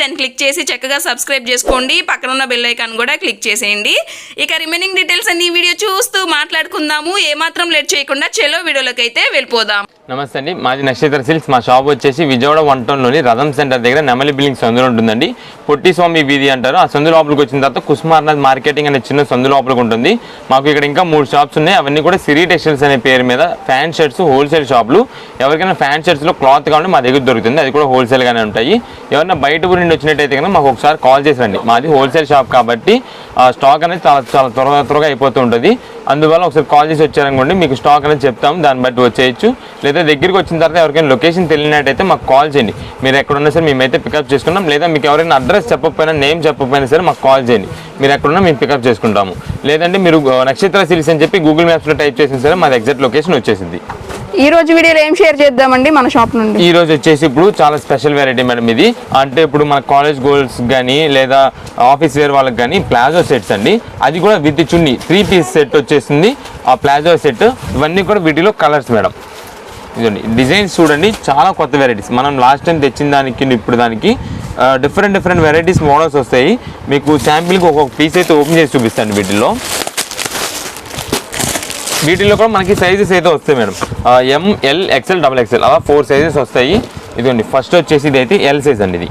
దాన్ని క్లిక్ చేసి చక్కగా సబ్స్క్రైబ్ చేసుకోండి. పక్కన ఉన్న బెల్ ఐకాన్ కూడా క్లిక్ చేసేయండి. ఇక రిమైనింగ్ డీటెయిల్స్ అన్ని వీడియో చూస్తూ మాట్లాడుకుందాము. ఏమాత్రం లేట్ చేయకుండా చెలో వీడియోలోకి అయితే వెళ్ళిపోదాం. నమస్తే అండి. మాది నక్షత్ర సిల్క్స్. మా షాప్ వచ్చేసి విజయవాడ వన్ టౌన్లోని రథం సెంటర్ దగ్గర నెమలి బిల్డింగ్ సందులో ఉంటుందండి. పొట్టి స్వామి వీధి అంటారు. ఆ సందు లోపలికి వచ్చిన తర్వాత కుస్మార్నాథ్ మార్కెటింగ్ అనే చిన్న సందు లోపలికి ఉంటుంది. మాకు ఇక్కడ ఇంకా మూడు షాప్స్ ఉన్నాయి. అవన్నీ కూడా సిరి టెక్స్టైల్స్ అనే పేరు మీద ఫ్యాన్ షర్ట్స్ హోల్సేల్ షాపులు. ఎవరికైనా ఫ్యాన్ షర్ట్స్లో క్లాత్ కావాలంటే మా దగ్గర దొరుకుతుంది. అది కూడా హోల్సేల్గానే ఉంటాయి. ఎవరైనా బయట ఊరి నుండి వచ్చినట్టయితే కనుక మాకు ఒకసారి కాల్ చేసి రండి. మాది హోల్సేల్ షాప్ కాబట్టి స్టాక్ అనేది చాలా చాలా త్వరగా త్వరగా అయిపోతూ ఉంటుంది. అందువల్ల ఒకసారి కాల్ చేసి వచ్చారనుకోండి మీకు స్టాక్ అనేది చెప్తాము దాన్ని బట్టి వచ్చేయచ్చు. లేదా దగ్గరికి వచ్చిన తర్వాత ఎవరికైనా లొకేషన్ తెలియనట్టయితే మాకు కాల్ చేయండి. మీరు ఎక్కడున్నా సరే మేమైతే పికప్ చేసుకుంటాం. లేదా మీకు ఎవరైనా అడ్రస్ చెప్పకపోయినా నేమ్ చెప్పకపోయినా సరే మాకు కాల్ చేయండి. మీరు ఎక్కడున్నా మేము పికప్ చేసుకుంటాము. లేదంటే మీరు ఆ, నక్షత్ర సిరీస్ అని చెప్పి గూగుల్ మ్యాప్స్లో టైప్ చేసిన సరే మాది ఎగ్జాక్ట్ లొకేషన్ వచ్చేసింది. ఈ రోజు వీడియోలో ఏం షేర్ చేద్దామండి మన షాప్ నుండి? ఈ రోజు వచ్చేసి ఇప్పుడు చాలా స్పెషల్ వెరైటీ మేడం ఇది. అంటే ఇప్పుడు మన కాలేజ్ గోల్స్ కానీ లేదా ఆఫీస్ వేర్ వాళ్ళకి కానీ ప్లాజో సెట్స్ అండి. అది కూడా with chunni three piece set వచ్చేసింది ఆ ప్లాజో సెట్ ఇవన్నీ కూడా వీటిలో కలర్స్ మేడం. ఇదండి డిజైన్స్ చూడండి చాలా కొత్త వెరైటీస్ మనం లాస్ట్ టైం తెచ్చిన దానికి ఇప్పుడు దానికి డిఫరెంట్ డిఫరెంట్ వెరైటీస్ మోడల్స్ వస్తాయి. మీకు శాంపిల్కి ఒక్కొక్క పీస్ అయితే ఓపెన్ చేసి చూపిస్తాను వీటిల్లో. వీటిల్లో కూడా మనకి సైజెస్ అయితే వస్తాయి madam. M L XL double XL అలా ఫోర్ సైజెస్ వస్తాయి. ఇదిగోండి ఫస్ట్ వచ్చేసి ఇది అయితే ఎల్ సైజ్ అండి ఇది.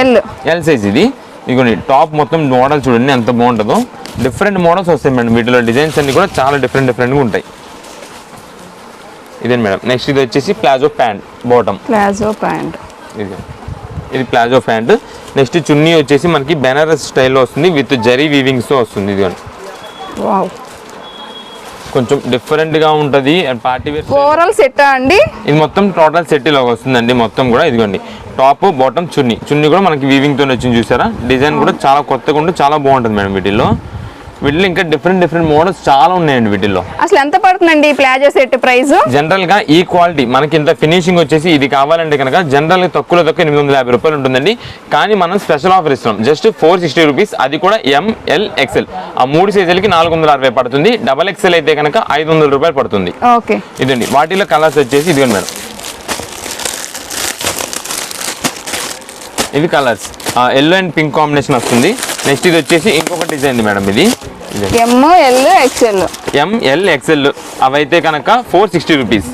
ఎల్ ఎల్ సైజ్ ఇది. ఇదిగోండి టాప్ మొత్తం మోడల్ చూడండి ఎంత బాగుంటుందో. డిఫరెంట్ మోడల్స్ వస్తాయి మేడం వీటిలో డిజైన్స్ అన్ని కూడా చాలా డిఫరెంట్ డిఫరెంట్గా ఉంటాయి. ఇదే మేడం నెక్స్ట్ ఇది వచ్చేసి palazzo pant bottom. Palazzo pant. ఇది ఇది ప్లాజో ప్యాంట్. నెక్స్ట్ చున్నీ వచ్చేసి మనకి బెనారస్ స్టైల్లో వస్తుంది విత్ జరీ వీవింగ్స్తో వస్తుంది వావ్. కొంచెం డిఫరెంట్గా ఉంటుంది and party wear overall set అండి? ఇది మొత్తం టోటల్ సెట్ ఇలా వస్తుందండి మొత్తం కూడా ఇదిగోండి. టాప్ బాటమ్ చున్నీ. చున్నీ కూడా మనకి వీవింగ్తో వచ్చింది చూసారా? డిజైన్ కూడా చాలా కొత్తగా ఉండి చాలా బాగుంటుంది మేడం వీటిల్లో. వీటిలో ఇంకా డిఫరెంట్ డిఫరెంట్ మోడల్స్ చాలా ఉన్నాయండి వీటిల్లో. అసలు ఎంత పడుతుందండి ఈ ప్లాజో సెట్ ప్రైస్ జనరల్గా ఈ క్వాలిటీ మనకి ఇంత ఫినిషింగ్ వచ్చేసి ఇది కావాలంటే కనుక జనరల్గా తక్కువలో తక్కువ ఎనిమిది వందల యాభై రూపాయలు ఉంటుందండి. కానీ మనం స్పెషల్ ఆఫర్ ఇస్తున్నాం. జస్ట్ ఫోర్ సిక్స్టీ రూపీస్ అది కూడా ఎంఎల్ ఎక్సెల్ ఆ మూడు సైజులకి నాలుగు వందల అరవై పడుతుంది. డబల్ ఎక్సెల్ అయితే కనుక ఐదు వందల రూపాయలు పడుతుంది. ఓకే. ఇదండి వాటిలో కలర్స్ వచ్చేసి ఇదిగోండి మేడం. ఇది colours. Yellow and pink combination వస్తుంది. నెక్స్ట్ ఇది వచ్చేసి ఇంకొక డిజైన్ మేడం ఇది. ఎంఎల్ ఎక్స్ఎల్ అవైతే కనుక four sixty rupees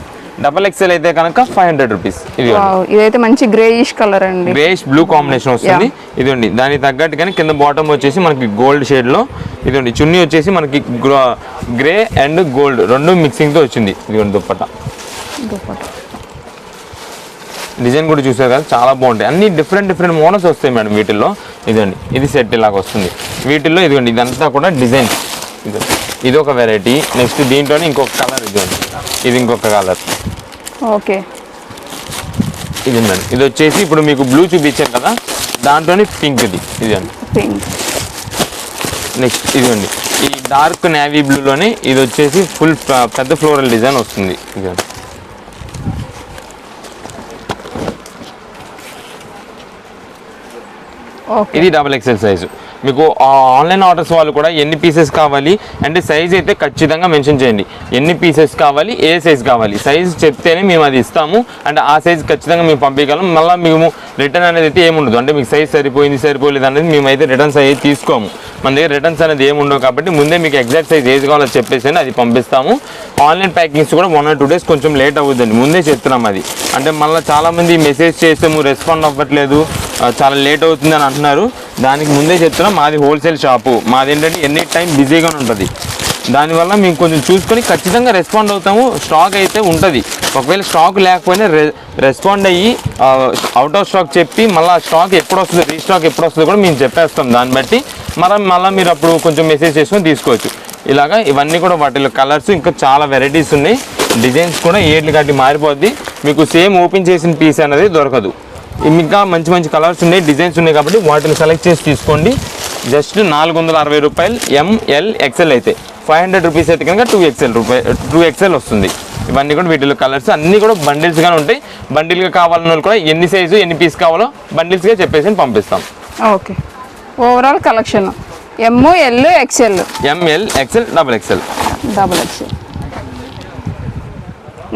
double XL అయితే కనుక ఫైవ్ హండ్రెడ్ రూపీస్ ఇది ఇదైతే మంచి గ్రేయిష్ కలర్ అండి. గ్రేష్ బ్లూ కాంబినేషన్ వస్తుంది. ఇదండి దానికి తగ్గట్టు కానీ కింద బాటమ్ వచ్చేసి మనకి గోల్డ్ షేడ్లో ఇదండి చున్నీ వచ్చేసి మనకి గ్రే అండ్ గోల్డ్ రెండు మిక్సింగ్తో వచ్చింది. ఇదిగోండి దుప్పట్ట దుపట్టా. డిజైన్ కూడా చూసారు కదా చాలా బాగుంటాయి. అన్ని డిఫరెంట్ డిఫరెంట్ మోడల్స్ వస్తాయి మేడం వీటిల్లో. ఇదండి ఇది సెట్ ఇలాగ వస్తుంది. వీటిల్లో ఇదిగోండి ఇదంతా కూడా డిజైన్. ఇది ఇది ఒక వెరైటీ నెక్స్ట్ దీంట్లోనే ఇంకొక కలర్ ఇదిగోండి. ఇది ఇంకొక కలర్ ఓకే. ఇది మేడం ఇది వచ్చేసి ఇప్పుడు మీకు బ్లూ చూపించాను కదా దాంట్లోనే పింక్ ఇది. ఇదండి పింక్ నెక్స్ట్ ఇదిగోండి. ఈ డార్క్ నేవీ బ్లూలోనే ఇది వచ్చేసి ఫుల్ పెద్ద ఫ్లోరల్ డిజైన్ వస్తుంది. ఇదిగోండి. ఇది డబల్ ఎక్సెల్ సైజు మీకు ఆన్లైన్ ఆర్డర్స్ వాళ్ళు కూడా ఎన్ని పీసెస్ కావాలి అంటే సైజ్ అయితే ఖచ్చితంగా మెన్షన్ చేయండి. ఎన్ని పీసెస్ కావాలి ఏ సైజ్ కావాలి? సైజ్ చెప్తేనే మేము అది ఇస్తాము అండ్ ఆ సైజ్ ఖచ్చితంగా మేము పంపించగలం. మళ్ళీ మేము రిటర్న్ అనేది అయితే ఏముండదు. అంటే మీకు సైజ్ సరిపోయింది సరిపోలేదు అనేది మేమైతే రిటర్న్స్ అయితే తీసుకోము. మన దగ్గర రిటర్న్స్ అనేది ఏమి ఉండవు కాబట్టి ముందే మీకు ఎగ్జాక్ట్ సైజ్ ఏది కావాలో చెప్పేసి అది పంపిస్తాము. ఆన్లైన్ ప్యాకింగ్స్ కూడా వన్ ఆర్ టూ డేస్ కొంచెం లేట్ అవుతుందండి ముందే చెప్తున్నాం అది. అంటే మళ్ళీ చాలామంది మెసేజ్ చేస్తాము రెస్పాండ్ అవ్వట్లేదు. చాలా లేట్ అవుతుంది అని అంటున్నారు. దానికి ముందే చెప్తున్నాం. మాది హోల్సేల్ షాపు. మాది ఏంటంటే ఎనీ టైం బిజీగానే ఉంటుంది. దానివల్ల మేము కొంచెం చూసుకొని ఖచ్చితంగా రెస్పాండ్ అవుతాము. స్టాక్ అయితే ఉంటుంది. ఒకవేళ స్టాక్ లేకపోయినా రె రెస్పాండ్ అయ్యి అవుట్ ఆఫ్ స్టాక్ చెప్పి మళ్ళీ స్టాక్ ఎప్పుడు వస్తుంది రీస్టాక్ ఎప్పుడు వస్తుందో కూడా మేము చెప్పేస్తాం. దాన్ని బట్టి మళ్ళీ మళ్ళీ మీరు అప్పుడు కొంచెం మెసేజ్ చేసుకొని తీసుకోవచ్చు. ఇలాగా ఇవన్నీ కూడా వాటిలో కలర్స్ ఇంకా చాలా వెరైటీస్ ఉన్నాయి. డిజైన్స్ కూడా ఏట్లు గట్టి మారిపోద్ది. మీకు సేమ్ ఓపెన్ చేసిన పీస్ అనేది దొరకదు. ఇంకా మంచి మంచి కలర్స్ ఉన్నాయి. డిజైన్స్ ఉన్నాయి కాబట్టి వాటిని సెలెక్ట్ చేసి తీసుకోండి. జస్ట్ నాలుగు వందల అరవై రూపాయలు ఎంఎల్ ఎక్సెల్ అయితే. ఫైవ్ హండ్రెడ్ రూపీస్ అయితే కనుక టూ ఎక్సెల్ రూపాయి టూ ఎక్సెల్ వస్తుంది. ఇవన్నీ కూడా వీటిలో కలర్స్ అన్నీ కూడా బండిల్స్గానే ఉంటాయి. బండిల్గా కావాలన్న వాళ్ళు కూడా ఎన్ని సైజు ఎన్ని పీస్ కావాలో బండిల్స్గా చెప్పేసి పంపిస్తాం. Okay. Overall collection M L XL M L XL double XL double XL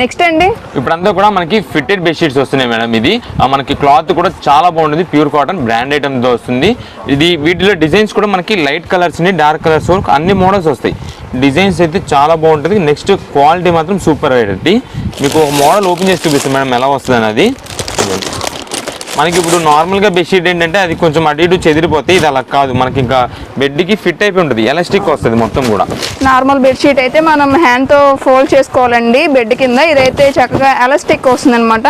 next అండి. ఇప్పుడంతా కూడా మనకి ఫిట్టెడ్ బెడ్షీట్స్ వస్తున్నాయి మేడం ఇది. ఆ, మనకి క్లాత్ కూడా చాలా బాగుంటుంది. ప్యూర్ కాటన్ బ్రాండ్ ఐటమ్తో వస్తుంది. ఇది వీటిలో డిజైన్స్ కూడా మనకి లైట్ కలర్స్ డార్క్ కలర్స్ వరకు అన్ని మోడల్స్ వస్తాయి. డిజైన్స్ అయితే చాలా బాగుంటుంది. నెక్స్ట్ క్వాలిటీ మాత్రం సూపర్ అయితే మీకు ఒక మోడల్ ఓపెన్ చేసి చూపిస్తాం మేడం ఎలా వస్తుంది అది మనకి ఇప్పుడు నార్మల్గా బెడ్షీట్ ఏంటంటే అది కొంచెం అటు ఇటు చెదిరిపోతే ఇది అలా కాదు. మనకి ఇంకా బెడ్కి ఫిట్ అయిపోయి ఉంటుంది. ఎలాస్టిక్ వస్తుంది మొత్తం కూడా. నార్మల్ బెడ్షీట్ అయితే మనం హ్యాండ్తో ఫోల్డ్ చేసుకోవాలండి బెడ్ కింద. ఇదైతే చక్కగా ఎలాస్టిక్ వస్తుంది అనమాట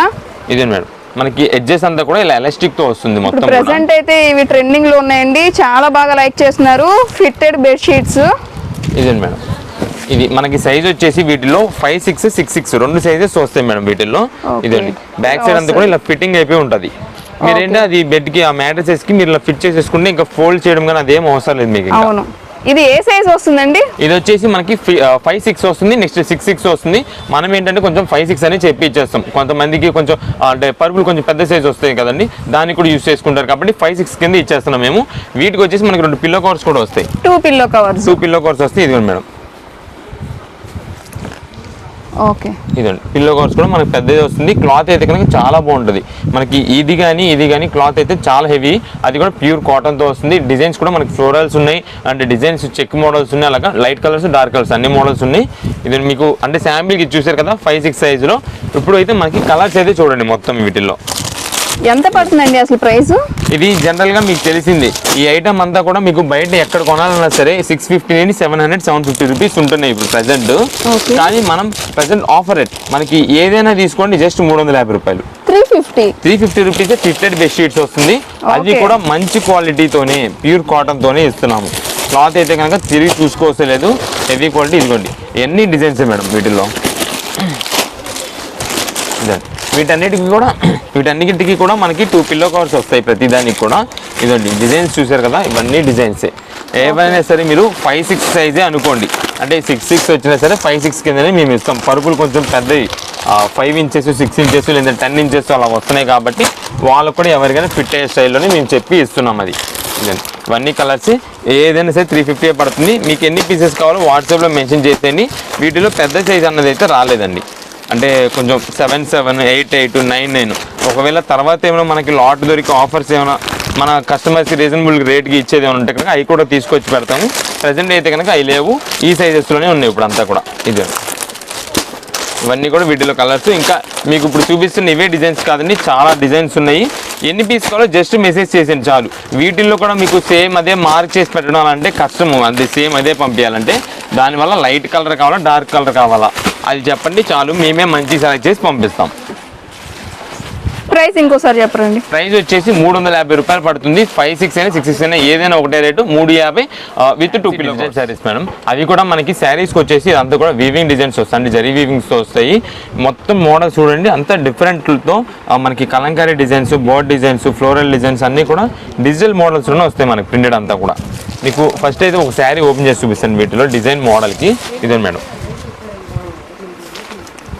ఇదే మేడం. మనకి ఎడ్జెస్ అంతా కూడా ఇలా ఎలాస్టిక్తో వస్తుంది మొత్తం. ప్రెసెంట్ అయితే ఇవి ట్రెండింగ్లో ఉన్నాయండి. చాలా బాగా లైక్ చేస్తున్నారు. ఫిట్టెడ్ బెడ్షీట్స్ ఇదే మేడం. ఇది మనకి సైజ్ వచ్చేసి వీటిలో ఫైవ్ సిక్స్ సిక్స్ సిక్స్ రెండు సైజెస్ వస్తాయి మేడం వీటిల్లో. ఇదండి. బ్యాక్ సైడ్ అంతా కూడా ఇలా ఫిట్టింగ్ అయిపోయి ఉంటుంది. మీరేంటి అది బెడ్కి ఆ మ్యాట్రసెస్కి మీరు ఫిట్ చేసేసుకుంటే ఇంకా ఫోల్డ్ చేయడం కానీ అదేం అవసరం లేదు మీకు అవును. ఇది ఏ సైజ్ వస్తుందండి? ఇది వచ్చేసి మనకి ఫైవ్ సిక్స్ వస్తుంది. నెక్స్ట్ సిక్స్ సిక్స్ వస్తుంది. మనం ఏంటంటే కొంచెం ఫైవ్ సిక్స్ అని చెప్పి ఇచ్చేస్తాం కొంతమందికి కొంచెం అంటే పరుపులు కొంచెం పెద్ద సైజ్ వస్తాయి కదండి. దాన్ని కూడా యూస్ చేసుకుంటారు. కాబట్టి ఫైవ్ సిక్స్ కింద ఇచ్చేస్తున్నాం మేము. వీటికి వచ్చేసి మనకి రెండు పిల్లో కవర్స్ కూడా వస్తాయి. Two pillow covers two pillow covers వస్తాయి. ఇదిగోండి మేడం. ఓకే. ఇదండి. పిల్లో కవర్స్ కూడా మనకి పెద్దది వస్తుంది. క్లాత్ అయితే కనుక చాలా బాగుంటుంది. మనకి ఇది కానీ ఇది కానీ క్లాత్ అయితే చాలా హెవీ అది కూడా ప్యూర్ కాటన్తో వస్తుంది. డిజైన్స్ కూడా మనకి ఫ్లోరల్స్ ఉన్నాయి. అంటే డిజైన్స్ చెక్ మోడల్స్ ఉన్నాయి. అలాగా లైట్ కలర్స్ డార్క్ కలర్స్ అన్ని మోడల్స్ ఉన్నాయి. ఇది మీకు అంటే శాంపిల్కి చూసారు కదా ఫైవ్ సిక్స్ సైజులో ఇప్పుడు అయితే మనకి కలర్స్ అయితే చూడండి మొత్తం వీటిల్లో. ఎంత పడుతుందండి అసలు ప్రైస్ ఇది జనరల్గా మీకు తెలిసింది. ఈ ఐటమ్ అంతా కూడా మీకు బయట ఎక్కడ కొనాలన్నా సరే సిక్స్ ఫిఫ్టీ నుండి seven hundred seven fifty rupees ఉంటున్నాయి ఇప్పుడు ప్రజెంట్ Okay. కానీ మనం ప్రజెంట్ ఆఫర్ రేట్ మనకి ఏదైనా తీసుకోండి జస్ట్ మూడు వందల యాభై రూపాయలు. Three fifty three fifty rupees fitted bedsheets వస్తుంది. అది. కూడా మంచి క్వాలిటీతోనే ప్యూర్ కాటన్తోనే ఇస్తున్నాము. క్లాత్ అయితే కనుక తిరిగి చూసుకోవసలేదు. హెవీ క్వాలిటీ ఇదిగోండి. ఎన్ని డిజైన్స్ మేడం వీటిల్లో. వీటన్నిటికి కూడా వీటన్నిటికి కూడా మనకి టూ పిల్లో కవర్స్ వస్తాయి ప్రతి దానికి కూడా. ఇదండి డిజైన్స్ చూసారు కదా? ఇవన్నీ డిజైన్సే ఏవైనా సరే మీరు ఫైవ్ సిక్స్ సైజే అనుకోండి. అంటే సిక్స్ సిక్స్ వచ్చినా సరే ఫైవ్ సిక్స్ కిందనే మేము ఇస్తాం. పరుపులు కొంచెం పెద్దవి ఫైవ్ ఇంచెస్ సిక్స్ ఇంచెస్ లేదా టెన్ ఇంచెస్ అలా వస్తున్నాయి కాబట్టి వాళ్ళకు కూడా ఎవరికైనా ఫిట్ అయ్యే స్టైల్లోనే మేము చెప్పి ఇస్తున్నాం అది. ఇవన్నీ కలర్స్ ఏదైనా సరే త్రీ ఫిఫ్టీ పడుతుంది. మీకు ఎన్ని పీసెస్ కావాలో వాట్సాప్లో మెన్షన్ చేసేయండి. వీటిలో పెద్ద సైజ్ అన్నది అయితే రాలేదండి. అంటే కొంచెం seven seven eight eight nine nine ఒకవేళ తర్వాత ఏమైనా మనకి లాట్ దొరికి ఆఫర్స్ ఏమైనా మన కస్టమర్స్కి రీజనబుల్ రేట్కి ఇచ్చేది ఏమైనా ఉంటే కనుక అవి కూడా తీసుకొచ్చి పెడతాము. ప్రజెంట్ అయితే కనుక అవి లేవు. ఈ సైజెస్లోనే ఉన్నాయి ఇప్పుడు అంతా కూడా. ఇదే. ఇవన్నీ కూడా వీటిలో కలర్స్. ఇంకా మీకు ఇప్పుడు చూపిస్తున్న ఇవే డిజైన్స్ కాదండి చాలా డిజైన్స్ ఉన్నాయి. ఎన్ని పీస్ కావాలో జస్ట్ మెసేజ్ చేసేయండి చాలు. వీటిల్లో కూడా మీకు సేమ్ అదే మార్క్ చేసి పెట్టడం అంటే కష్టము. అది సేమ్ అదే పంపించాలంటే దానివల్ల లైట్ కలర్ కావాలా డార్క్ కలర్ కావాలా? అది చెప్పండి చాలు. మేమే మంచి సెలెక్ట్ చేసి పంపిస్తాం. ప్రైస్ ఇంకోసారి చెప్పరండి. ప్రైస్ వచ్చేసి మూడు వందల యాభై రూపాయలు పడుతుంది. ఫైవ్ సిక్స్ అయినా సిక్స్ సిక్స్ అయినా ఏదైనా ఒకటే రేటు మూడు యాభై with two kilo saris madam అవి కూడా మనకి శారీస్కి వచ్చేసి ఇదంతా కూడా వీవింగ్ డిజైన్స్ వస్తాయి జరీ వీవింగ్స్తో వస్తాయి. మొత్తం మోడల్స్ చూడండి అంతా డిఫరెంట్తో మనకి Kalamkari designs board designs floral designs అన్నీ కూడా డిజిటల్ మోడల్స్లోనే వస్తాయి మనకి ప్రింటెడ్ అంతా కూడా. మీకు ఫస్ట్ అయితే ఒక శారీ ఓపెన్ చేసి చూపిస్తాను వీటిలో డిజైన్ మోడల్కి ఇదే మేడం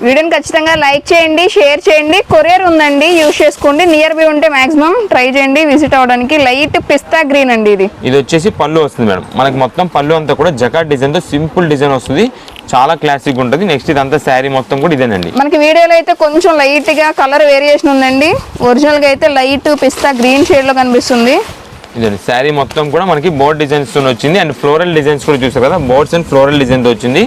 వీడియోని ఖచ్చితంగా లైక్ చేయండి షేర్ చేయండి. కొరియర్ ఉందండి యూస్ చేసుకోండి. నియర్ బై ఉంటే మాక్సిమం ట్రై చేయండి. విజిట్ అవ్వడానికి లైట్ పిస్తా గ్రీన్ అండి ఇది. ఇది వచ్చేసి పళ్ళు వస్తుంది మేడం. మనకి మొత్తం పళ్ళు అంతా కూడా జకాట్ డిజైన్తో సింపుల్ డిజైన్ వస్తుంది. చాలా క్లాసిక్ ఉంటుంది. నెక్స్ట్ ఇదంతా శారీ మొత్తం కూడా ఇదేనండి. మనకి వీడియోలో అయితే కొంచెం లైట్గా కలర్ వేరియేషన్ ఉందండి. ఒరిజినల్గా అయితే లైట్ పిస్తా గ్రీన్ షేడ్లో కనిపిస్తుంది. ఇదండి. శారీ మొత్తం కూడా మనకి బోర్డ్ డిజైన్స్తో వచ్చింది. అండ్ ఫ్లోరల్ డిజైన్స్ కూడా చూసారు కదా? బోర్డ్స్ అండ్ ఫ్లోరల్ డిజైన్తో వచ్చింది.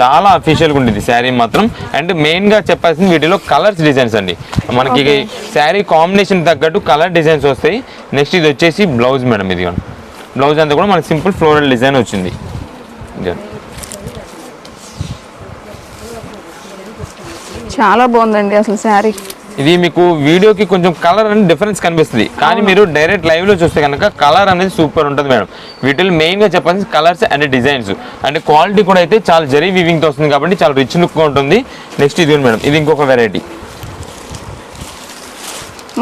చాలా అఫీషియల్గా ఉంటుంది శారీ మాత్రం. అండ్ మెయిన్గా చెప్పాల్సింది వీటిలో కలర్స్ డిజైన్స్ అండి. మనకి శారీ కాంబినేషన్ తగ్గట్టు కలర్ డిజైన్స్ వస్తాయి. నెక్స్ట్ ఇది వచ్చేసి బ్లౌజ్ మేడం ఇది బ్లౌజ్ అంతా కూడా మనకి సింపుల్ ఫ్లోరల్ డిజైన్ వచ్చింది. చాలా బాగుందండి అసలు శారీ. ఇది మీకు వీడియోకి కొంచెం కలర్ అనేది డిఫరెన్స్ కనిపిస్తుంది. కానీ మీరు డైరెక్ట్ లైవ్లో చూస్తే కనుక కలర్ అనేది సూపర్ ఉంటుంది మేడం. వీటిలో మెయిన్గా చెప్పాల్సి కలర్స్ అండ్ డిజైన్స్ అంటే క్వాలిటీ కూడా అయితే చాలా జరీ వీవింగ్తో వస్తుంది కాబట్టి చాలా రిచ్ లుక్ ఉంటుంది. నెక్స్ట్ ఇది ఉంది మేడం. ఇది ఇంకొక వెరైటీ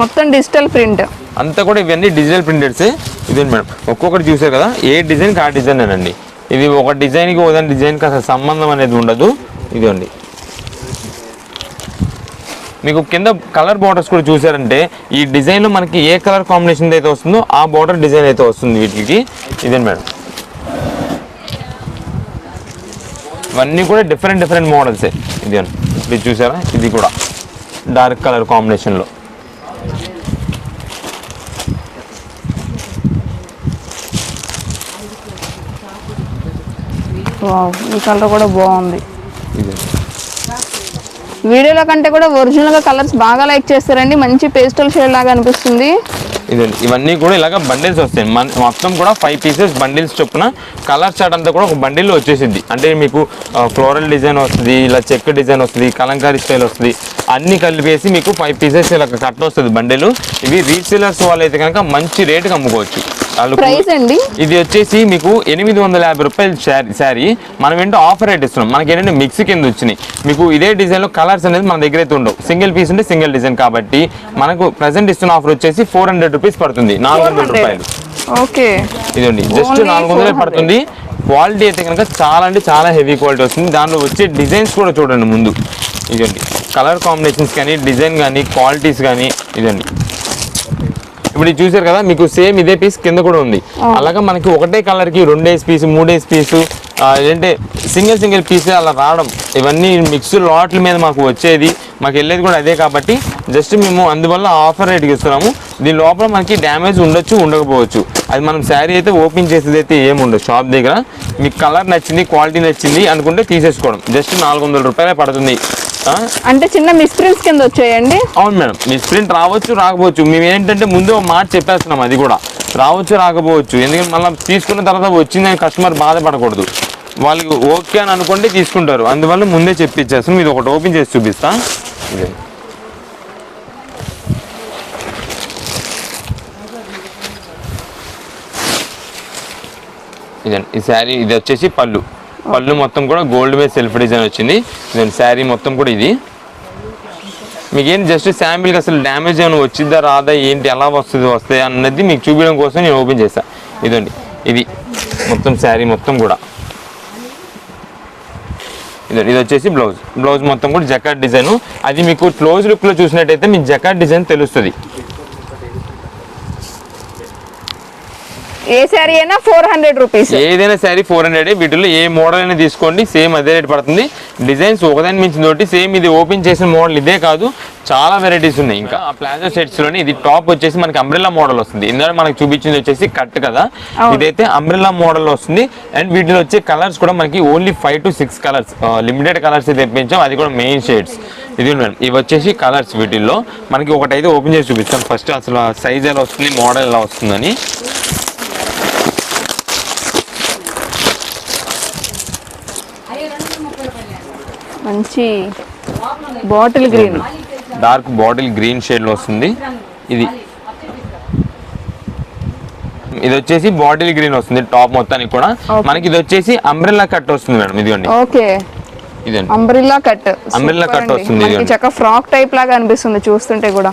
మొత్తం డిజిటల్ ప్రింట్ అంతా కూడా ఇవన్నీ డిజిటల్ ప్రింటెడ్స్ ఇదండి మేడం. ఒక్కొక్కటి చూసారు కదా? ఏ డిజైన్కి ఆ డిజైన్ అండి ఇది ఒక డిజైన్కి ఒక డిజైన్కి అసలు సంబంధం అనేది ఉండదు. ఇదండి మీకు కింద కలర్ బార్డర్స్ కూడా చూసారంటే ఈ డిజైన్లో మనకి ఏ కలర్ కాంబినేషన్ అయితే వస్తుందో ఆ బార్డర్ డిజైన్ అయితే వస్తుంది వీటికి. ఇదే మేడం. ఇవన్నీ కూడా డిఫరెంట్ డిఫరెంట్ మోడల్సే ఇది ఇది చూసారా? ఇది కూడా డార్క్ కలర్ కాంబినేషన్లో ఈ కలర్ కూడా బాగుంది. వీడియోలో కంటే కూడా ఒరిజినల్గా కలర్స్ బాగా లైక్ చేస్తారండి. మంచి పేస్టల్ షేడ్ లాగా అనిపిస్తుంది. ఇదండి. ఇవన్నీ కూడా ఇలాగ బండిల్స్ వస్తాయి మన మొత్తం కూడా ఫైవ్ పీసెస్ బండిల్స్ చొప్పున కలర్ చాట్ అంతా కూడా ఒక బండిల్లో వచ్చేసింది అంటే మీకు ఫ్లోరల్ డిజైన్ వస్తుంది ఇలా చెక్ డిజైన్ వస్తుంది కలంకారీ స్టైల్ వస్తుంది. అన్నీ కలిపేసి మీకు ఫైవ్ పీసెస్ ఇలా కట్ వస్తుంది బండిలు ఇవి రీసేలర్స్ వాళ్ళు అయితే కనుక మంచి రేటుకి అమ్ముకోవచ్చు. ప్రైస్ అండి? ఇది వచ్చేసి మీకు ఎనిమిది వందల యాభై రూపాయలు శారీ మనం ఏంటో ఆఫర్ రేట్ ఇస్తున్నాం. మనకి ఏంటంటే మిక్స్ కింద వచ్చినాయి. మీకు ఇదే డిజైన్లో కలర్స్ అనేది మన దగ్గర అయితే ఉండవు. సింగిల్ పీస్ ఉంటే సింగిల్ డిజైన్ కాబట్టి మనకు ప్రజెంట్ ఇస్తున్న ఆఫర్ వచ్చేసి ఫోర్ హండ్రెడ్ రూపీస్ పడుతుంది. నాలుగు వందల రూపాయలు. ఓకే. ఇదండి జస్ట్ నాలుగు వందలే 400. పడుతుంది. క్వాలిటీ అయితే కనుక చాలా అంటే చాలా హెవీ క్వాలిటీ వస్తుంది. దాంట్లో వచ్చే డిజైన్స్ కూడా చూడండి ముందు. ఇదండి కలర్ కాంబినేషన్స్ కానీ డిజైన్ కానీ క్వాలిటీస్ కానీ ఇదండి ఇప్పుడు ఇది చూసారు కదా మీకు సేమ్ ఇదే పీస్ కింద కూడా ఉంది. అలాగా మనకి ఒకటే కలర్కి రెండేసి పీస్ మూడేసి పీసు ఏంటంటే సింగిల్ సింగిల్ పీస్ అలా రావడం ఇవన్నీ మిక్స్ లాట్ల మీద మాకు వచ్చేది. మాకు వెళ్ళేది కూడా అదే కాబట్టి జస్ట్ మేము అందువల్ల ఆఫర్ రేట్కి ఇస్తున్నాము. దీని లోపల మనకి డ్యామేజ్ ఉండొచ్చు ఉండకపోవచ్చు. అది మనం శారీ అయితే ఓపెన్ చేసేది అయితే ఏమి ఉండదు. షాప్ దగ్గర మీకు కలర్ నచ్చింది క్వాలిటీ నచ్చింది అనుకుంటే తీసేసుకోవడం. జస్ట్ నాలుగు వందల రూపాయలే పడుతుంది. అంటే చిన్న మిస్ప్రింట్స్ కింద వచ్చాయండి? అవును మేడం. మీ స్ప్రింట్ రావచ్చు రాకపోవచ్చు. మేము ఏంటంటే ముందు మాట చెప్పేస్తున్నాం అది కూడా. రావచ్చు రాకపోవచ్చు. ఎందుకంటే మళ్ళీ తీసుకున్న తర్వాత వచ్చిందని కస్టమర్ బాధపడకూడదు. వాళ్ళకి ఓకే అని అనుకుంటే తీసుకుంటారు. అందువల్ల ముందే చెప్పించేస్తాం మీరు ఒకటి ఓపెన్ చేసి చూపిస్తా. ఇదే. ఇదండి ఈ శారీ ఇది వచ్చేసి పళ్ళు. పళ్ళు మొత్తం కూడా గోల్డ్ బేస్ సెల్ఫ్ డిజైన్ వచ్చింది. ఇదండి శారీ మొత్తం కూడా ఇది. మీకేం జస్ట్ శాంపిల్కి అసలు డ్యామేజ్ ఏమైనా వచ్చిద్దా రాదా ఏంటి ఎలా వస్తుంది వస్తాయి అన్నది మీకు చూపించడం కోసం నేను ఓపెన్ చేశాను ఇదండి ఇది మొత్తం శారీ మొత్తం కూడా. ఇదండి ఇది వచ్చేసి బ్లౌజ్. బ్లౌజ్ మొత్తం కూడా జకాట్ డిజైన్. అది మీకు క్లోజ్ లుక్లో చూసినట్టయితే మీకు జకాట్ డిజైన్ తెలుస్తుంది. ఏ శారీ అయినా ఫోర్ హండ్రెడ్ రూపీస్ ఏదైనా శారీ ఫోర్ హండ్రెడ్ వీటిలో ఏ మోడల్ అయినా తీసుకోండి సేమ్ అదే రేట్ పడుతుంది. డిజైన్స్ ఒకదాని మించిన తోటి సేమ్ ఇది ఓపెన్ చేసిన మోడల్ ఇదే కాదు చాలా వెరైటీస్ ఉన్నాయి ఇంకా. ఆ ప్లాజో సెట్స్లోని ఇది టాప్ వచ్చేసి మనకి అంబ్రెల్లా మోడల్ వస్తుంది. ఇందులో మనకి చూపించింది వచ్చేసి కట్ కదా. ఇదైతే అంబ్రెల్లా మోడల్ వస్తుంది. అండ్ వీటిలో వచ్చే కలర్స్ కూడా మనకి only five to six colours limited colours తెప్పించాం. అది కూడా మెయిన్ షేడ్స్ ఇది మేడం ఇవి వచ్చేసి కలర్స్ వీటిల్లో. మనకి ఒకటైతే ఓపెన్ చేసి చూపిస్తాం. ఫస్ట్ అసలు సైజ్ ఎలా వస్తుంది మోడల్ ఎలా వస్తుందని. మంచి bottle green. Dark bottle green షేడ్లో వస్తుంది. ఇది. ఇది వచ్చేసి బాటిల్ గ్రీన్ వస్తుంది టాప్ మొత్తానికి కూడా. మనకి ఇది వచ్చేసి అంబ్రెల్లా కట్ వస్తుంది మేడం ఇదిగోండి. ఓకే. ఇదండి అంబ్రిల్లా కట్. Umbrella cut వస్తుంది. చక్క ఫ్రాక్ టైప్ లాగా అనిపిస్తుంది చూస్తుంటే కూడా.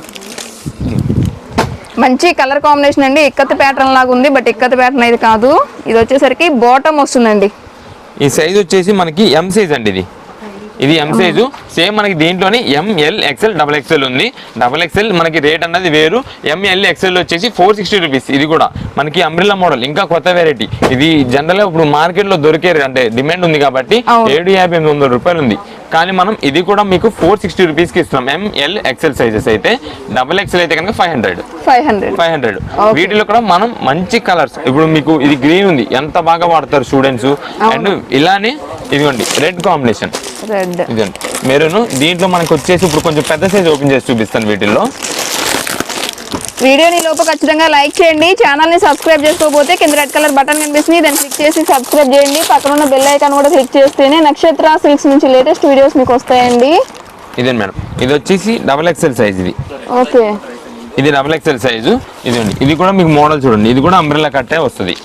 మంచి కలర్ కాంబినేషన్ అండి. ఇక్కత్ ప్యాటర్న్ లాగా ఉంది బట్ ఇక్కత్ ప్యాటర్న్ అయితే కాదు. ఇది వచ్చేసరికి బాటమ్ వస్తుందండి. ఈ సైజ్ వచ్చేసి మనకి ఎం సైజ్ అండి ఇది. ఇది ఎం సైజు సేమ్ మనకి దీంట్లోనే M L XL double XL ఉంది. డబల్ ఎక్సెల్ మనకి రేట్ అన్నది వేరు. ఎంఎల్ ఎక్సెల్ వచ్చేసి ఫోర్ సిక్స్టీ రూపీస్ ఇది కూడా మనకి అంబ్రిల్లా మోడల్ ఇంకా కొత్త వెరైటీ ఇది జనరల్గా ఇప్పుడు మార్కెట్లో దొరికే అంటే డిమాండ్ ఉంది కాబట్టి. ఏడు యాభై ఎనిమిది వందల రూపాయలు ఉంది. కానీ మనం ఇది కూడా మీకు ఫోర్ సిక్స్టీ రూపీస్కి ఇస్తున్నాం. ఎంఎల్ ఎక్సెల్ సైజెస్ అయితే డబల్ ఎక్సెల్ అయితే కనుక five hundred five hundred five hundred. వీటిలో కూడా మనం మంచి కలర్స్ ఇప్పుడు మీకు ఇది గ్రీన్ ఉంది. ఎంత బాగా వాడతారు స్టూడెంట్స్ అండ్ ఇలానే ఇదిగోండి రెడ్ కాంబినేషన్ రెడ్ ఇదండి మెరూన్. దీంట్లో మనకు వచ్చేసి ఇప్పుడు కొంచెం పెద్ద సైజ్ ఓపెన్ చేసి చూపిస్తాను వీటిల్లో. వీడియోని లోపు ఖచ్చితంగా లైక్ చేయండి. ఛానల్ని సబ్స్క్రైబ్ చేసుకోకపోతే కింద రెడ్ కలర్ బటన్ కనిపిస్తుంది. దాన్ని క్లిక్ చేసి సబ్స్క్రైబ్ చేయండి. పక్కన ఉన్న బెల్ ఐకాన్ కూడా క్లిక్ చేస్తేనే నక్షత్ర సిల్క్స్ నుంచి లేటెస్ట్ వీడియోస్ మీకు వస్తాయండి. ఇదండి మేడం. ఇది వచ్చేసి డబల్ ఎక్సెల్ సైజ్ ఇది. ఓకే. ఇది డబల్ ఎక్సెల్ సైజు ఇదండి ఇది కూడా మీకు మోడల్ చూడండి. ఇది కూడా అంబ్రెల్లా కట్టే వస్తుంది.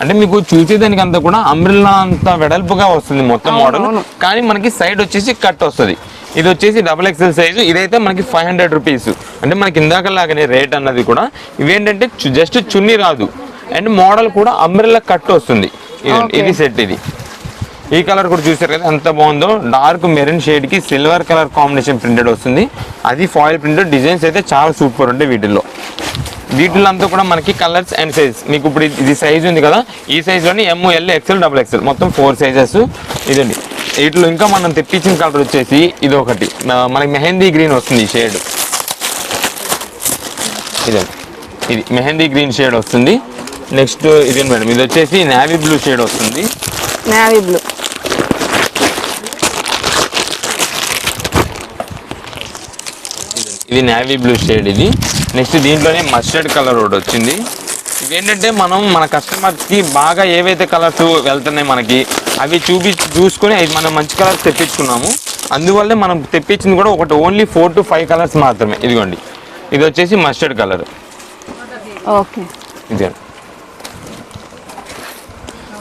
అంటే మీకు చూసేదానికి అంతా కూడా అంబ్రెల్లా అంత వెడల్పుగా వస్తుంది మొత్తం మోడల్. కానీ మనకి సైడ్ వచ్చేసి కట్ వస్తుంది. ఇది వచ్చేసి డబుల్ ఎక్స్ఎల్ సైజు ఇదైతే మనకి ఫైవ్ హండ్రెడ్ రూపీస్ అంటే మనకి ఇందాకలాగానే రేట్ అన్నది కూడా. ఇవేంటంటే జస్ట్ చున్నీ రాదు. అండ్ మోడల్ కూడా అంబ్రెల్లా కట్ వస్తుంది. ఇది సెట్ ఇది ఈ కలర్ కూడా చూసారు కదా ఎంత బాగుందో. డార్క్ మెరూన్ షేడ్కి సిల్వర్ కలర్ కాంబినేషన్ ప్రింటెడ్ వస్తుంది. అది ఫాయిల్ ప్రింటెడ్ డిజైన్స్ అయితే చాలా సూపర్ ఉంటాయి వీటిల్లో. వీటిలో అంతా కూడా మనకి కలర్స్ అండ్ సైజ్ మీకు ఇప్పుడు ఇది- సైజ్ ఉంది కదా ఈ సైజ్లోని M L XL double XL మొత్తం ఫోర్ సైజెస్ ఇదండి. వీటిలో ఇంకా మనం తెప్పించిన కలర్ వచ్చేసి ఇది ఒకటి మనకి మెహందీ గ్రీన్ వస్తుంది ఈ షేడ్ ఇదండి. ఇది మెహందీ గ్రీన్ షేడ్ వస్తుంది. నెక్స్ట్ ఇది మేడం? ఇది వచ్చేసి నావీ బ్లూ షేడ్ వస్తుంది. నేవీ బ్లూ ఇది నేవీ బ్లూ షేడ్ ఇది. నెక్స్ట్ దీంట్లోనే మస్టర్డ్ కలర్ ఒకటి వచ్చింది. ఇవేంటంటే మనం మన కస్టమర్స్కి బాగా ఏవైతే కలర్స్ వెళ్తున్నాయి మనకి అవి చూపి చూసుకొని అవి మనం మంచి కలర్స్ తెప్పించుకున్నాము. అందువల్లే మనం తెప్పించింది కూడా ఒకటి only four to five colours మాత్రమే. ఇదిగోండి. ఇది వచ్చేసి మస్టర్డ్ కలర్ ఓకే ఇదే ఆ వీటిలో ప్రైస్ ఏ కూడా variety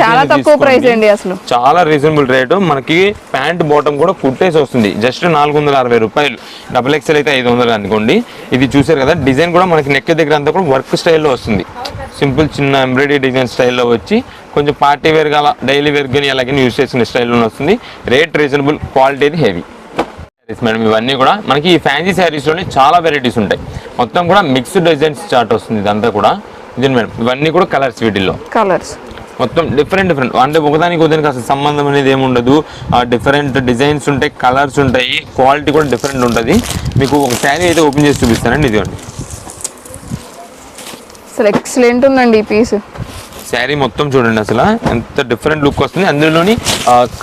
చాలా తక్కువ ప్రైస్. అండి అసలు. చాలా రీజనబుల్ రేటు మనకి ప్యాంట్ బాటమ్ కూడా కుట్టేసి వస్తుంది. జస్ట్ నాలుగు వందల అరవై రూపాయలు. డబుల్ ఎక్స్ఎల్ అయితే ఐదు వందలు అనుకోండి. ఇది చూసారు కదా డిజైన్ కూడా మనకి నెక్ దగ్గర అంతా కూడా వర్క్ స్టైల్లో వస్తుంది. సింపుల్ చిన్న ఎంబ్రాయిడరీ డిజైన్ స్టైల్లో వచ్చి కొంచెం పార్టీ వేర్గా డైలీ వేర్ కానీ అలాగే యూస్ చేసుకునే స్టైల్లో వస్తుంది. Rate reasonable quality heavy saris madam ఇవన్నీ కూడా మనకి ఈ ఫ్యాన్సీ శారీస్లోనే చాలా వెరైటీస్ ఉంటాయి. మొత్తం కూడా మిక్స్డ్ డిజైన్స్ చార్ట్ వస్తుంది ఇదంతా కూడా. మేడం ఇవన్నీ కూడా కలర్స్ వీటిల్లో. కలర్స్. మొత్తం డిఫరెంట్ డిఫరెంట్. అంటే ఒకదానికి ఒకదానికి అసలు సంబంధం అనేది ఏమి ఉండదు. ఆ డిఫరెంట్ డిజైన్స్ ఉంటాయి కలర్స్ ఉంటాయి క్వాలిటీ కూడా డిఫరెంట్ ఉంటుంది. మీకు ఒక శారీ అయితే ఓపెన్ చేసి చూపిస్తానండి ఇదిగోండి. అసలు ఎక్సలెంట్ ఉందండి ఈ పీస్ శారీ మొత్తం చూడండి అసలు. ఎంత డిఫరెంట్ లుక్ వస్తుంది. అందులోని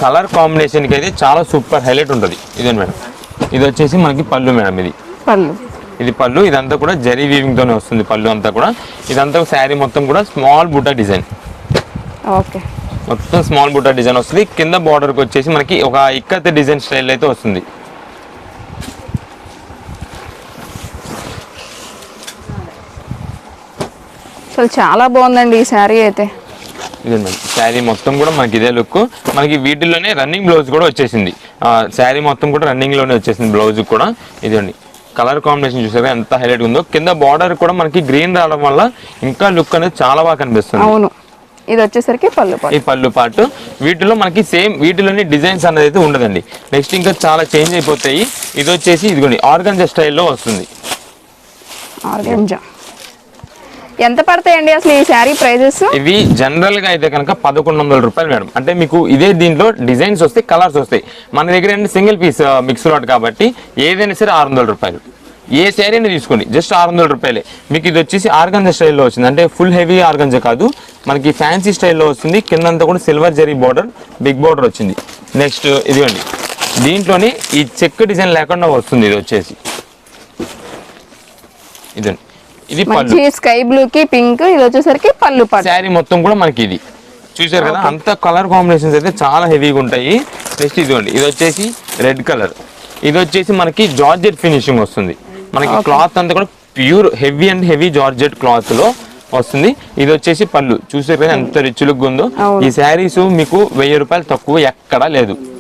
కలర్ కాంబినేషన్కి అయితే చాలా సూపర్ హైలైట్ ఉంటుంది. ఇదే మేడం. ఇది వచ్చేసి మనకి పళ్ళు మేడం ఇది. పళ్ళు. ఇది పళ్ళు ఇదంతా కూడా జరీ వీవింగ్ తోనే వస్తుంది పళ్ళు అంతా కూడా. ఇదంతా శారీ మొత్తం కూడా స్మాల్ బుట్ట డిజైన్. ఓకే. మొత్తం స్మాల్ బుట్ట డిజైన్ వస్తుంది. కింద బార్డర్కి వచ్చేసి మనకి ఒక ఇక్కత్ డిజైన్ స్టైల్ అయితే వస్తుంది. అసలు చాలా బాగుందండి ఈ శారీ అయితే. శారీ మొత్తం కూడా మనకి ఇదే లుక్. మనకి వీటిల్లోనే రన్నింగ్ బ్లౌజ్ కూడా వచ్చేసింది. శారీ మొత్తం కూడా రన్నింగ్లోనే వచ్చేసింది బ్లౌజ్ కూడా. ఇదండి. కలర్ కాంబినేషన్ చూసారా ఎంత హైలైట్ ఉందో. కింద బార్డర్ కూడా మనకి గ్రీన్ రావడం వల్ల ఇంకా లుక్ అనేది చాలా బాగా కనిపిస్తుంది. అవును. ఇది వచ్చేసరికి పళ్ళు ఈ పళ్ళు పార్ట్ వీటిలో మనకి సేమ్ వీటిలోని డిజైన్స్ అనేది అయితే ఉండదండి. నెక్స్ట్ ఇంకా చాలా చేంజ్ అయిపోతాయి. ఇది వచ్చేసి ఇదిగోండి ఆర్గంజా స్టైల్లో వస్తుంది. ఆర్గంజా. ఎంత పడతాయండి అసలు ఈ శారీ ప్రైజెస్? ఇవి జనరల్గా అయితే కనుక పదకొండు వందల రూపాయలు మేడం. అంటే మీకు ఇదే దీంట్లో డిజైన్స్ వస్తాయి కలర్స్ వస్తాయి. మన దగ్గర ఏంటి? సింగిల్ పీస్ మిక్స్ లాట్ కాబట్టి ఏదైనా సరే ఆరు వందల రూపాయలు. ఏ శారీ అయినా తీసుకోండి? జస్ట్ ఆరు వందల రూపాయలే. మీకు ఇది వచ్చేసి ఆర్గంజ స్టైల్లో వచ్చింది. అంటే ఫుల్ హెవీ ఆర్గంజా కాదు. మనకి ఫ్యాన్సీ స్టైల్లో వస్తుంది. కిందంతా కూడా silver zari border big border వచ్చింది. నెక్స్ట్ ఇదిగోండి. దీంట్లోని ఈ చెక్ డిజైన్ లేకుండా వస్తుంది ఇది వచ్చేసి. ఇదండి ఇది మంచి స్కై బ్లూ కి పింక్ ఇది వచ్చేసరికి పళ్ళు శారీ మొత్తం కూడా మనకి ఇది. చూసారు కదా? అంత కలర్ కాంబినేషన్స్ అయితే చాలా హెవీగా ఉంటాయి. నెక్స్ట్ ఇదిగోండి ఇది వచ్చేసి రెడ్ కలర్. ఇది వచ్చేసి మనకి జార్జెట్ ఫినిషింగ్ వస్తుంది. మనకి క్లాత్ అంతా కూడా pure heavy and heavy georgette క్లాత్లో వస్తుంది. ఇది వచ్చేసి పళ్ళు. కదా ఎంత రిచ్ లుక్ ఉందో. ఈ శారీస్ మీకు వెయ్యి రూపాయలు తక్కువ ఎక్కడా లేదు.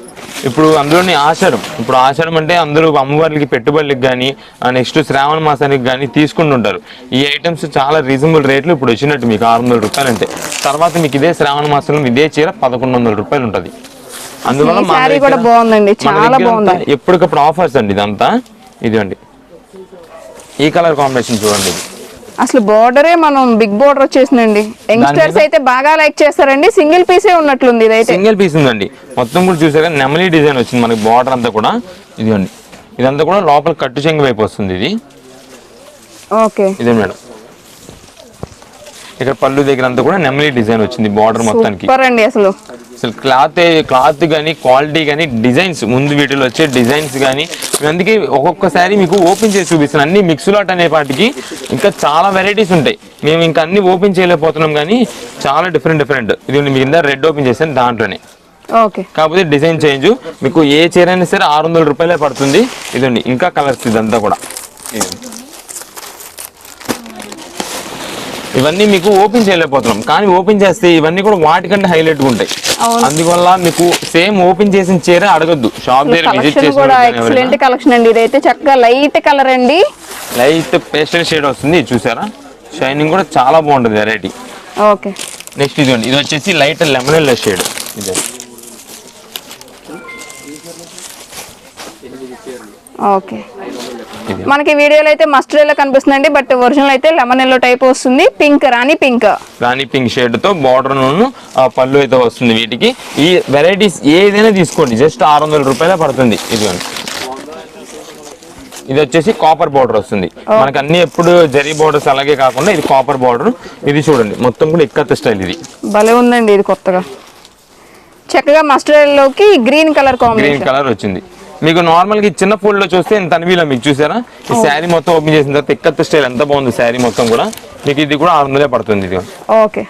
ఇప్పుడు అందులోని ఆషాఢం ఇప్పుడు ఆషాఢం అంటే అందరూ అమ్మవారికి పెట్టుబడులకు కానీ నెక్స్ట్ శ్రావణ మాసానికి కానీ తీసుకుంటుంటారు ఈ ఐటమ్స్ చాలా రీజనబుల్ రేట్లు ఇప్పుడు వచ్చినట్టు మీకు ఆరు వందల రూపాయలు అంటే తర్వాత మీకు ఇదే శ్రావణ మాసంలో ఇదే చీర పదకొండు వందల రూపాయలు ఉంటుంది అందువల్ల. ఎప్పటికప్పుడు ఆఫర్స్ అండి ఇదంతా. ఇదండి ఈ కలర్ కాంబినేషన్ చూడండి. ఇది అసలు బోర్డరే మనం బిగ్ బోర్డర్ వచ్చేసిందండి. యంగ్స్టర్స్ అయితే బాగా లైక్ చేస్తారండి. సింగిల్ పీసే ఉన్నట్లుంది ఇదైతే. సింగిల్ పీస్ ఉందండి. మొత్తం కూడా చూసారా నెమలి డిజైన్ వచ్చింది మనకి బార్డర్ అంతా కూడా. ఇదిగోండి. ఇదంతా కూడా లోపల కట్టు చెంగు వైపు వస్తుంది ఇది. ఓకే ఇదే మేడం. ఇక్కడ పళ్ళు దగ్గర అంతా కూడా నెమలి డిజైన్ వచ్చింది బార్డర్ మొత్తానికి. అండి అసలు. అసలు క్లాత్ క్లాత్ కానీ క్వాలిటీ కానీ డిజైన్స్ ముందు వీటిలో వచ్చే డిజైన్స్ కానీ అందుకే ఒక్కొక్కసారి మీకు ఓపెన్ చేసి చూపిస్తున్నాను అన్ని మిక్స్ లాట్ అనే పాటికి ఇంకా చాలా వెరైటీస్ ఉంటాయి. మేము ఇంకా అన్ని ఓపెన్ చేయలేకపోతున్నాం కానీ చాలా డిఫరెంట్ డిఫరెంట్ ఇది మీకు కింద రెడ్ ఓపెన్ చేశాను దాంట్లోనే. ఓకే. కాకపోతే డిజైన్ చేంజ్ మీకు ఏ చీర అయినా సరే ఆరు వందల రూపాయలే పడుతుంది. ఇదండి ఇంకా కలర్స్ ఇదంతా కూడా ఇదండి. ఇవన్నీ మీకు ఓపెన్ చేయలేకపోతున్నాం. కానీ ఓపెన్ చేస్తే ఇవన్నీ కూడా వాటికంటే హైలైట్ ఉంటాయి. అందువల్ల మీకు సేమ్ ఓపెన్ చేసిన చీర అడగద్దు. షాప్ దగ్గర విజిట్ కలెక్షన్ చేసి అండి. ఇదైతే చక్కగా లైట్ కలర్ అండి. లైట్ పేస్టల్ షేడ్ వస్తుంది ఇది చూసారా? షైనింగ్ కూడా చాలా బాగుంటుంది వెరైటీ ఓకే. నెక్స్ట్ ఇదిగోండి ఇది వచ్చేసి లైట్ లెమన్ ఎల్లో షేడ్ ఇదే. ఓకే. మనకి వీడియోలో అయితే మస్టర్డ్ ఎల్లో కనిపిస్తుందండి బట్ ఒరిజినల్ అయితే లెమన్ ఎల్లో టైప్ వస్తుంది. Pink rani pink. Rani pink షేడ్తో border పళ్ళు అయితే వస్తుంది వీటికి. ఈ వెరైటీస్ ఏదైనా తీసుకోండి జస్ట్ ఆరు వందల రూపాయలే పడుతుంది. ఇదిగోండి. ఇది వచ్చేసి కాపర్ బార్డర్ వస్తుంది. మనకి అన్ని ఎప్పుడు జరీ బార్డర్స్ అలాగే కాకుండా ఇది కాపర్ బార్డర్ ఇది చూడండి మొత్తం కూడా ఇక్కత్ స్టైల్ ఇది. భలే ఉందండి ఇది కొత్తగా. చక్కగా మస్టర్డ్ ఎల్లోకి green colour green combination colour వచ్చింది. మీకు నార్మల్గా ఈ చిన్న ఫోల్డ్లో చూస్తే ఇంత అనివిలో మీకు చూసారా? ఈ శారీ మొత్తం ఓపెన్ చేసిన తర్వాత ఇక్కత్ స్టైల్ ఎంత బాగుంది శారీ మొత్తం కూడా? మీకు ఇది కూడా ఆరు వందలే పడుతుంది ఇది ఓకే.